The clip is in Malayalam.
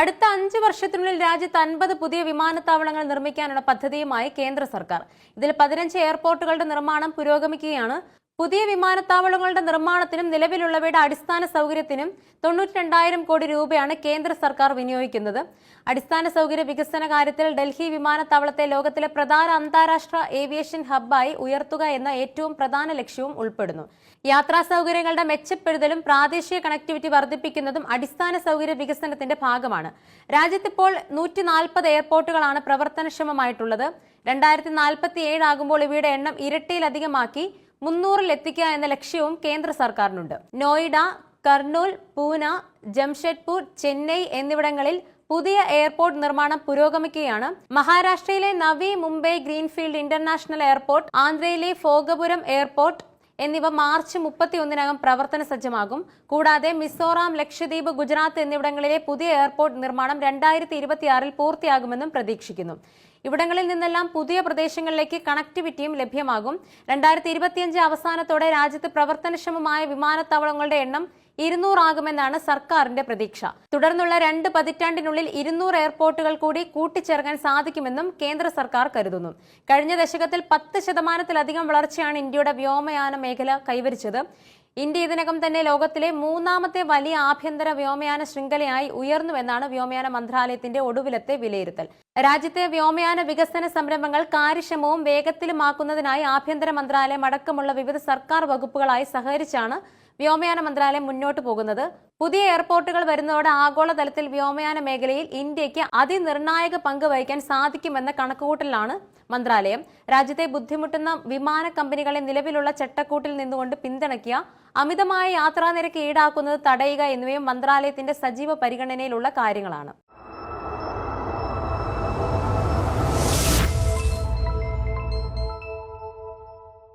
അടുത്ത അഞ്ച് വർഷത്തിനുള്ളിൽ രാജ്യത്ത് അൻപത് പുതിയ വിമാനത്താവളങ്ങൾ നിർമ്മിക്കാനുള്ള പദ്ധതിയുമായി കേന്ദ്ര സർക്കാർ. ഇതിൽ പതിനഞ്ച് എയർപോർട്ടുകളുടെ നിർമ്മാണം പുരോഗമിക്കുകയാണ്. പുതിയ വിമാനത്താവളങ്ങളുടെ നിർമ്മാണത്തിനും നിലവിലുള്ളവയുടെ അടിസ്ഥാന സൗകര്യത്തിനും തൊണ്ണൂറ്റി രണ്ടായിരം കോടി രൂപയാണ് കേന്ദ്ര സർക്കാർ വിനിയോഗിക്കുന്നത്. അടിസ്ഥാന സൗകര്യ വികസന കാര്യത്തിൽ ഡൽഹി വിമാനത്താവളത്തെ ലോകത്തിലെ പ്രധാന അന്താരാഷ്ട്ര ഏവിയേഷൻ ഹബ്ബായി ഉയർത്തുക എന്ന ഏറ്റവും പ്രധാന ലക്ഷ്യവും ഉൾപ്പെടുന്നു. യാത്രാ സൗകര്യങ്ങളുടെ മെച്ചപ്പെടുത്തലും പ്രാദേശിക കണക്ടിവിറ്റി വർദ്ധിപ്പിക്കുന്നതും അടിസ്ഥാന സൗകര്യ വികസനത്തിന്റെ ഭാഗമാണ്. രാജ്യത്തിപ്പോൾ നൂറ്റി നാൽപ്പത് എയർപോർട്ടുകളാണ് പ്രവർത്തനക്ഷമമായിട്ടുള്ളത്. രണ്ടായിരത്തി നാൽപ്പത്തി ഏഴ് ആകുമ്പോൾ ഇവയുടെ എണ്ണം ഇരട്ടിയിലധികമാക്കി മുന്നൂറിൽ എത്തിക്കുക എന്ന ലക്ഷ്യവും കേന്ദ്ര സർക്കാരിനുണ്ട്. നോയിഡ കർണൂൽ പൂന ജംഷഡ്പൂർ ചെന്നൈ എന്നിവിടങ്ങളിൽ പുതിയ എയർപോർട്ട് നിർമ്മാണം പുരോഗമിക്കുകയാണ്. മഹാരാഷ്ട്രയിലെ Navi Mumbai greenfield international airport ആന്ധ്രയിലെ Bhogapuram airport എന്നിവ മാർച്ച് മുപ്പത്തിയൊന്നിനകം പ്രവർത്തന സജ്ജമാകും. കൂടാതെ മിസോറാം ലക്ഷദ്വീപ് ഗുജറാത്ത് എന്നിവിടങ്ങളിലെ പുതിയ എയർപോർട്ട് നിർമ്മാണം രണ്ടായിരത്തി ഇരുപത്തിയാറിൽ പൂർത്തിയാകുമെന്നും പ്രതീക്ഷിക്കുന്നു. ഇവിടങ്ങളിൽ നിന്നെല്ലാം പുതിയ പ്രദേശങ്ങളിലേക്ക് കണക്ടിവിറ്റിയും ലഭ്യമാകും. രണ്ടായിരത്തി ഇരുപത്തിയഞ്ച് അവസാനത്തോടെ രാജ്യത്ത് പ്രവർത്തനക്ഷമമായ വിമാനത്താവളങ്ങളുടെ എണ്ണം ഇരുന്നൂറാകുമെന്നാണ് സർക്കാരിന്റെ പ്രതീക്ഷ. തുടർന്നുള്ള രണ്ട് പതിറ്റാണ്ടിനുള്ളിൽ ഇരുന്നൂറ് എയർപോർട്ടുകൾ കൂടി കൂട്ടിച്ചേർക്കാൻ സാധിക്കുമെന്നും കേന്ദ്ര സർക്കാർ കരുതുന്നു. കഴിഞ്ഞ ദശകത്തിൽ പത്ത് ശതമാനത്തിലധികം വളർച്ചയാണ് ഇന്ത്യയുടെ വ്യോമയാന മേഖല കൈവരിച്ചത്. ഇന്ത്യ ഇതിനകം തന്നെ ലോകത്തിലെ മൂന്നാമത്തെ വലിയ ആഭ്യന്തര വ്യോമയാന ശൃംഖലയായി ഉയർന്നുവെന്നാണ് വ്യോമയാന മന്ത്രാലയത്തിന്റെ ഒടുവിലത്തെ വിലയിരുത്തൽ. രാജ്യത്തെ വ്യോമയാന വികസന സംരംഭങ്ങൾ കാര്യക്ഷമവും വേഗത്തിലുമാക്കുന്നതിനായി ആഭ്യന്തര മന്ത്രാലയം അടക്കമുള്ള വിവിധ സർക്കാർ വകുപ്പുകളായി സഹകരിച്ചാണ് വ്യോമയാന മന്ത്രാലയം മുന്നോട്ട് പോകുന്നത്. പുതിയ എയർപോർട്ടുകൾ വരുന്നതോടെ ആഗോളതലത്തിൽ വ്യോമയാന മേഖലയിൽ ഇന്ത്യയ്ക്ക് അതിനിർണായക പങ്ക് വഹിക്കാൻ സാധിക്കുമെന്ന കണക്കുകൂട്ടലാണ് മന്ത്രാലയം. രാജ്യത്തെ ബുദ്ധിമുട്ടുന്ന വിമാന കമ്പനികളെ നിലവിലുള്ള ചട്ടക്കൂട്ടിൽ നിന്നുകൊണ്ട് പിന്തുണയ്ക്കുക അമിതമായ യാത്രാനിരക്ക് ഈടാക്കുന്നത് തടയുക എന്നിവയും മന്ത്രാലയത്തിന്റെ സജീവ പരിഗണനയിലുള്ള കാര്യങ്ങളാണ്.